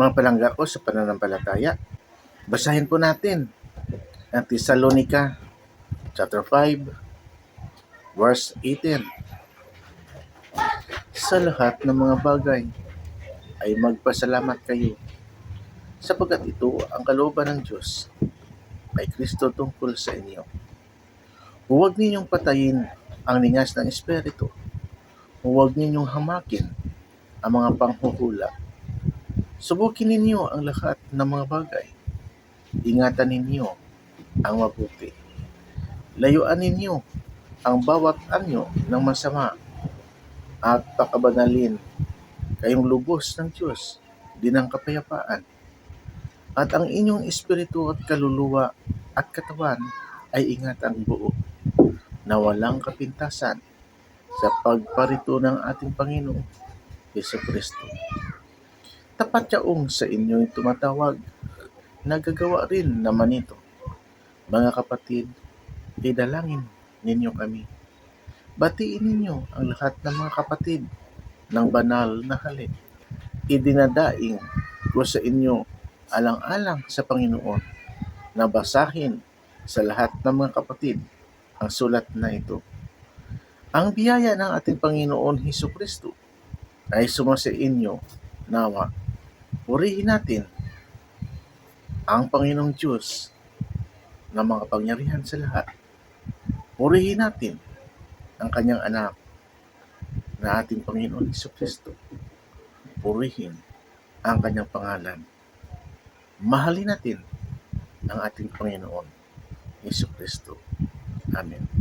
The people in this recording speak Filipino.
Mga palangga ko sa pananampalataya, basahin po natin ang Thessalonica chapter 5 verse 18. Sa lahat ng mga bagay ay magpasalamat kayo sapagkat ito ang kalooban ng Diyos kay Kristo tungkol sa inyo. Huwag ninyong patayin ang ningas ng Espiritu. Huwag ninyong hamakin ang mga panghuhula. Subukin ninyo ang lahat ng mga bagay. Ingatan ninyo ang mabuti. Layuan ninyo ang bawat anyo ng masama at pakabanalin kayong lubos ng Diyos din ang kapayapaan. At ang inyong espiritu at kaluluwa at katawan ay ingat ang buo na walang kapintasan sa pagparito ng ating Panginoong Yeso Kristo. Tapat yaong sa inyo tumatawag, nagagawa rin naman ito. Mga kapatid, idalangin ninyo kami. Batiin ninyo ang lahat ng mga kapatid ng banal na halik. Idinadaing ko sa inyo alang-alang sa Panginoon na basahin sa lahat ng mga kapatid ang sulat na ito. Ang biyaya ng ating Panginoon Heso Kristo ay sumasa inyo nawa. Purihin natin ang Panginoong Diyos na mga pangyarihan sa lahat. Purihin natin ang kanyang anak na ating Panginoon Heso Kristo. Purihin ang kanyang pangalan. Mahalin natin ang ating Panginoon Heso Kristo. Amen.